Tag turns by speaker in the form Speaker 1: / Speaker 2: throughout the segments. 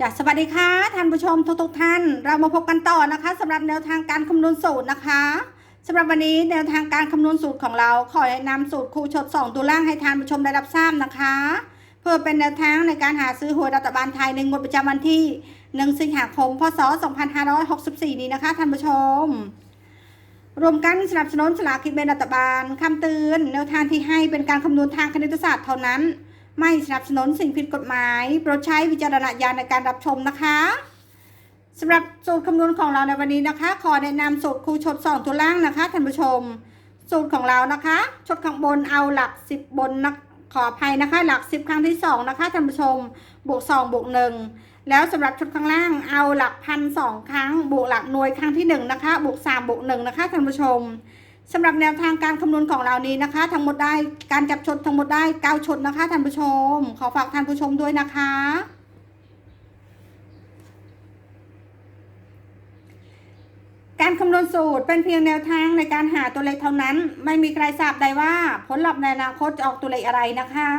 Speaker 1: จ้ะสวัสดีค่ะท่านผู้ชมทุกๆท่าน เรามาพบกันต่อนะคะสำหรับแนวทางการคำนวณสูตรนะคะสำหรับวันนี้แนวทางการคำนวณสูตรของเรา ขอแนะนำสูตรครูชด2ตัวล่างให้ท่านผู้ชมได้รับทราบนะคะ เพื่อเป็นแนวทางในการหาซื้อหวยรัฐบาลไทยในงวดประจำวันที่1สิงหาคมพศ 2564 นี้นะคะท่านผู้ชมรวมกันสนับสนุนสลากกินแบ่งรัฐบาลคำเตือนแนวทางที่ให้เป็นการคำนวณทางคณิตศาสตร์เท่านั้น ไม่สนับสนุนสิ่งผิดกฎหมายโปรดใช้วิจารณญาณในการรับชมนะคะสำหรับสูตรคำนวณของเราในวันนี้นะคะ ขอแนะนำสูตรครูชดสองตัวล่างนะคะท่านผู้ชม สูตรของเรานะคะ ชดข้างบนเอาหลัก 10 บนนะขออภัยนะคะ หลัก 10 ครั้งที่ 2 นะคะท่านผู้ชม บวก 2 บวก 1 แล้วสำหรับชดข้างล่างเอาหลักพันสองครั้ง บวกหลักหน่วยครั้งที่ 1 นะคะ บวก 3 บวก 1 นะคะท่านผู้ชม สำหรับแนวทางการคำนวณของเรานี้นะคะ ทั้งหมดได้การจับชดทั้งหมดได้9ชดนะคะท่านผู้ชม ขอฝากท่านผู้ชมด้วยนะคะ การคำนวณสูตรเป็นเพียงแนวทางในการหาตัวเลขเท่านั้น ไม่มีใครทราบได้ว่าผลลัพธ์ในอนาคตจะออกตัวเลขอะไรนะคะ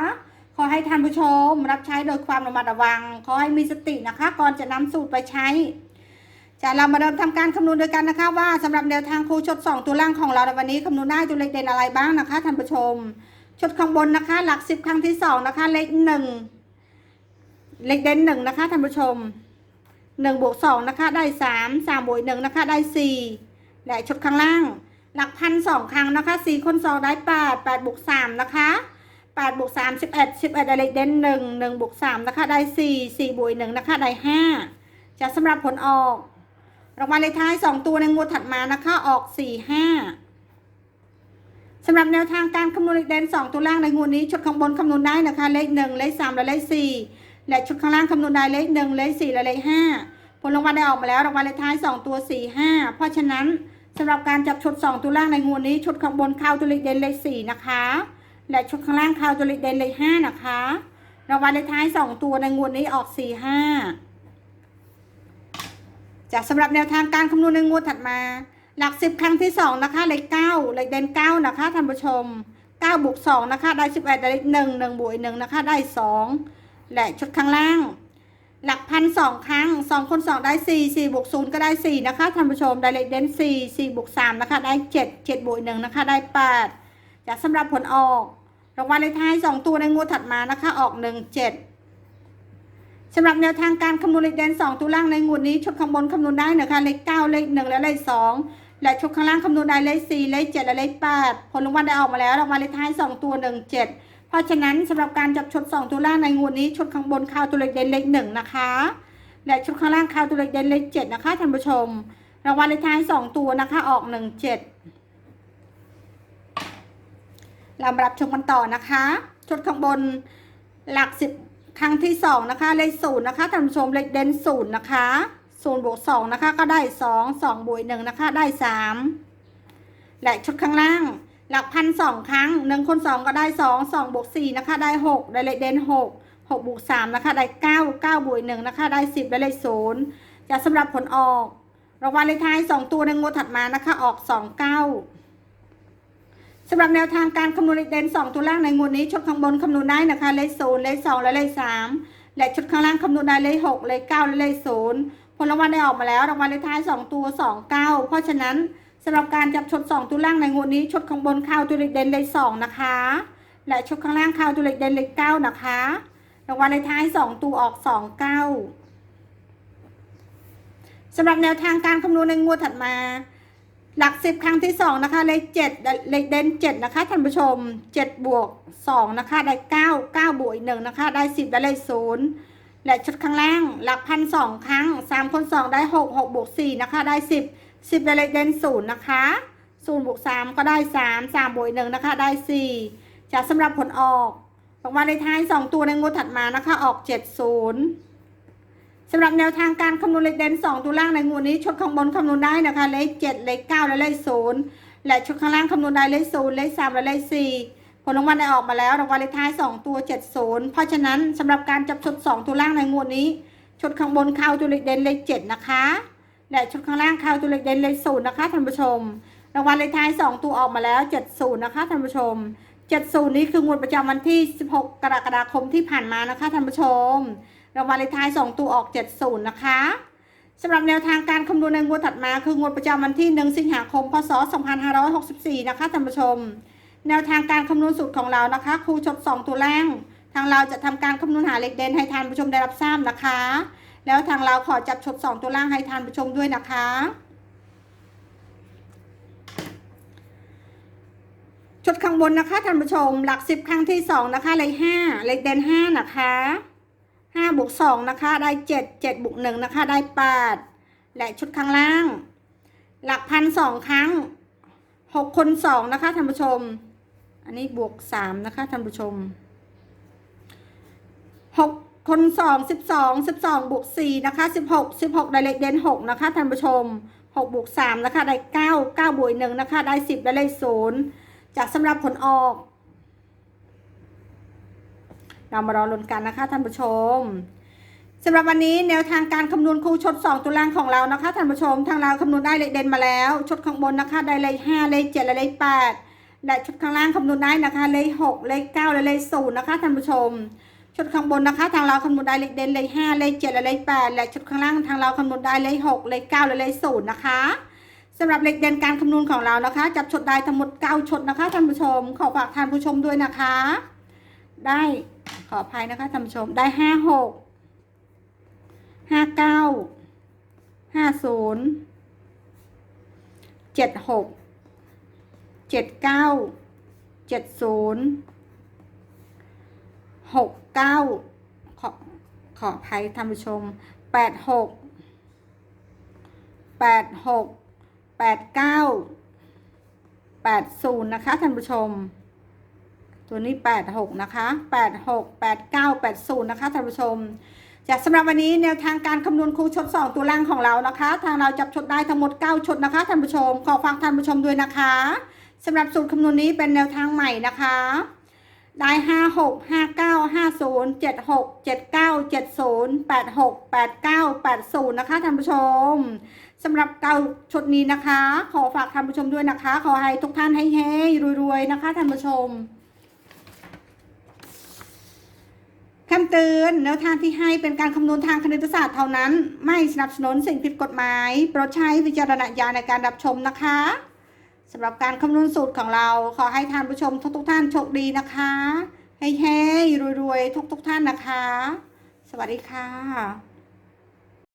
Speaker 1: ขอให้ท่านผู้ชมรับใช้โดยความระมัดระวัง ขอให้มีสตินะคะ ก่อนจะนำสูตรไปใช้ จะเรามาเริ่มทำการคำนวณด้วยกันนะคะ ว่าสำหรับแนวทางครูชด 2 ตัวล่างของเราในวันนี้คำนวณได้ตัวเลขเด่นอะไรบ้างนะคะท่านผู้ชม ชดข้างบนนะคะ หลัก 10 ครั้งที่ 2 นะคะ เลข 1 เลขเด่น1นะคะท่านผู้ชม1บวก2นะคะได้ 3 3บวก1นะคะได้4และชดข้างล่าง หลักพันสองครั้งนะคะ4คน2ได้ 8 8บวก3นะคะ8บวก3 11 11ได้เลขเด่น1 1บวก3นะคะได้ 4 4บวก1นะคะได้ 5 จะสำหรับผลออก รางวัลเลขท้าย 2 ตัวในงวดถัดมานะคะออก 4 5สำหรับแนวทางการคำนวณเลขเด่น2 ตัวล่างในงวดนี้ชุดข้างบนคำนวณได้นะคะ เลข 1 เลข 3 และเลข 4 และชุดข้างล่างคำนวณได้เลข 1 เลข 4 และเลข 5 ผลรางวัลได้ออกมาแล้วรางวัลเลขท้าย 2 ตัว 4 5 เพราะฉะนั้นสำหรับการจับชุด 2 ตัวล่างในงวดนี้ชุดข้างบนเข้าตัวเลขเด่นเลข 4 นะคะ และชุดข้างล่างเข้าตัวเลขเด่นเลข 5 นะคะรางวัลเลขท้าย 2 ตัวในงวดนี้ออก 4 5 จากสำหรับแนวทางการคำนวณในงวดถัดมา หลักสิบครั้งที่สองนะคะเลขเก้าเลขเด่นเก้านะคะท่านผู้ชมเก้าบวกสองนะคะได้สิบเอ็ดได้เลขหนึ่งหนึ่งบวกหนึ่งนะคะได้สองและชุดข้างล่าง หลักพันสองครั้งสองคนสองได้สี่สี่บวกศูนย์ก็ได้สี่นะคะท่านผู้ชมได้เลขเด่นสี่สี่บวกสามนะคะได้เจ็ดเจ็ดบวกหนึ่งนะคะได้แปดจากสำหรับผลออกรางวัลเลขท้ายสองตัวในงวดถัดมานะคะออกหนึ่งเจ็ด สำหรับแนวทางการคำนวณเลขเด่น2ตัวล่างในงวดนี้ชุดข้างบนคำนวณได้นะคะเลข9เลข1และเลข2และชุดข้างล่างคำนวณได้เลข4เลข7และเลข8ผลรางวัลได้ออกมาแล้วรางวัลเลขท้าย 2 ตัว 1 7 เพราะฉะนั้นสำหรับการจับชุด2ตัวล่างในงวดนี้ชุดข้างบนเข้าตัวเลขเด่นเลข1นะคะและชุดข้างล่างเข้าตัวเลขเด่นเลข7นะคะท่านผู้ชมรางวัลเลขท้าย 2 ตัวนะคะออก 1 7เรามารับชมกันต่อนะคะ ชุดข้างบนหลัก10 ครั้งที่สองนะคะเลขศูนย์นะคะท่านผู้ชมเลขเด่นศูนย์นะคะศูนย์บวกสองนะคะก็ได้สองสองบวกหนึ่งนะคะได้สามและชุดข้างล่าง หลักพันสองครั้งหนึ่งคนสองก็ได้สองสองบวกสี่นะคะได้หกได้เลขเด่นหกหกบวกสามนะคะได้เก้าเก้าบวกหนึ่งนะคะได้สิบได้เลขศูนย์จะสำหรับผลออกรางวัลเลขท้ายสองตัวในงวดถัดมานะคะออกสองเก้า สำหรับแนวทางการคำนวณเลขเด่น2 ตัวล่างในงวดนี้ ชุดข้างบนคำนวณได้นะคะ เลข0เลข2และเลข3และชุดข้างล่างคำนวณได้เลข6เลข9และเลข0ผลรางวัลได้ออกมาแล้วรางวัลเลขท้าย 2 ตัว 2 9 เพราะฉะนั้นสำหรับการจับชุด2 ตัวล่างในงวดนี้ชุดข้างบนเข้าตัวเลขเด่นเลข2นะคะ และชุดข้างล่างเข้าตัวเลขเด่นเลข9นะคะรางวัลเลขท้าย 2 ตัวออก 2 9สำหรับแนวทางการคำนวณในงวดถัดมา หลักสิบครั้งที่สองนะคะ เลขเจ็ดเลขเด่นเจ็ดนะคะท่านผู้ชมเจ็ดบวกสองนะคะ ได้เก้าเก้าบวกอีกหนึ่งนะคะ ได้สิบได้เลขศูนย์และชุดข้างล่าง หลักพันสองครั้งสามคนสองได้หกหกบวกสี่นะคะ ได้สิบสิบได้เลขเด่นศูนย์นะคะศูนย์บวกสามก็ได้สามสามบวกอีกหนึ่งนะคะ ได้สี่จะสำหรับผลออกรางวัลเลขท้ายสองตัวในงวดถัดมานะคะ ออกเจ็ดศูนย์ สำหรับแนวทางการคำนวณเลขเด่น2ตัวล่างในงวดนี้ชุดข้างบนคำนวณได้นะคะ เลข 7 เลข 9 และเลข 0 และชุดข้างล่างคำนวณได้เลข 0 เลข 3 และเลข 4 ผลรางวัลได้ออกมาแล้วรางวัลเลขท้าย 2 ตัว 70 เพราะฉะนั้นสำหรับการจับชุด 2 ตัวล่างในงวดนี้ชุดข้างบนเข้าตัวเลขเด่นเลข 7 นะคะ และชุดข้างล่างเข้าตัวเลขเด่นเลข 0 นะคะท่านผู้ชม รางวัลเลขท้าย 2 ตัวออกมาแล้ว 70 นะคะท่านผู้ชม 70 นี้คืองวดประจำวันที่ 16 กรกฎาคมที่ผ่านมานะคะท่านผู้ชม รางวัลเลขท้าย 2 ตัวออก 70 นะคะสำหรับแนวทางการคำนวณในงวดถัดมาคืองวดประจำวันที่ 1 สิงหาคม พศ 2564 นะคะท่านผู้ชม แนวทางการคำนวณสูตรของเรานะคะครูชด2ตัวแรงทางเราจะทำการคำนวณหาเลขเด่นให้ท่านผู้ชมได้รับทราบนะคะ แล้วทางเราขอจับชด 2 ตัวล่างให้ท่านผู้ชมด้วยนะคะชุดข้างบนนะคะท่านผู้ชม หลักสิบครั้งที่สองนะคะเลขห้าเลขเด่นห้านะคะ ห้าบวกสองนะคะได้เจ็ดเจ็ดบวกหนึ่งนะคะได้แปดและชุดข้างล่าง หลักพันสองครั้งหกคนสองนะคะท่านผู้ชม อันนี้บวกสามนะคะท่านผู้ชมหกคนสองสิบสองสิบสองบวกสี่นะคะสิบหกสิบหกได้เลขเด่นหกนะคะท่านผู้ชมหกบวกสามนะคะได้เก้าเก้าบวกหนึ่งนะคะได้สิบได้เลขศูนย์จากสำหรับผลออก เรามารอลุ้นกันนะคะท่านผู้ชมสำหรับวันนี้แนวทางการคำนวณคู่ชด 2ตัวล่างของเรานะคะท่านผู้ชมทางเราคำนวณได้เลขเด่นมาแล้ว ชดข้างบนนะคะได้เลข5เลข7และเลข8และชดข้างล่างคำนวณได้นะคะเลข6เลข9และเลข0นะคะท่านผู้ชมชุดข้างบนนะคะทางเราคำนวณได้เลขเด่นเลข5เลข7และเลข8และชุดข้างล่างทางเราคำนวณได้เลข6เลข9และเลข0นะคะสำหรับเลขเด่นการคำนวณของเรานะคะ จับชดได้ทั้งหมด9ชดนะคะท่านผู้ชมขอฝากท่านผู้ชมด้วยนะคะ ได้ ขออภัยนะคะท่านผู้ชมได้ห้าหกห้าเก้าห้าศูนย์เจ็ดหกเจ็ดเก้าเจ็ดศูนย์หกเก้าขอขออภัยท่านผู้ชมแปดหกแปดหกแปดเก้าแปดศูนย์นะคะท่านผู้ชม ตัวนี้ 86 นะคะ 86 89 80 นะคะท่านผู้ชมจากสำหรับวันนี้แนวทางการคำนวณคูชด2ตัวล่างของเรานะคะ ทางเราจับชดได้ทั้งหมด 9ชดนะคะท่านผู้ชม ขอฟังท่านผู้ชมด้วยนะคะสำหรับสูตรคำนวณนี้เป็นแนวทางใหม่นะคะ ได้ 56 59 50 76 79 70 86 89 80 นะคะท่านผู้ชมสำหรับเก้าชุดนี้นะคะ ขอฝากท่านผู้ชมด้วยนะคะ ขอให้ทุกท่านให้เฮ้รวยๆนะคะท่านผู้ชม คำเตือนแนวทางที่ให้เป็นการคำนวณทางคณิตศาสตร์เท่านั้น ไม่สนับสนุนสิ่งผิดกฎหมาย โปรดใช้วิจารณญาณในการรับชมนะคะสำหรับการคำนวณสูตรของเราขอให้ท่านผู้ชมทุกๆท่านโชคดีนะคะ ให้เฮ้รวยๆทุกๆท่านนะคะ สวัสดีค่ะ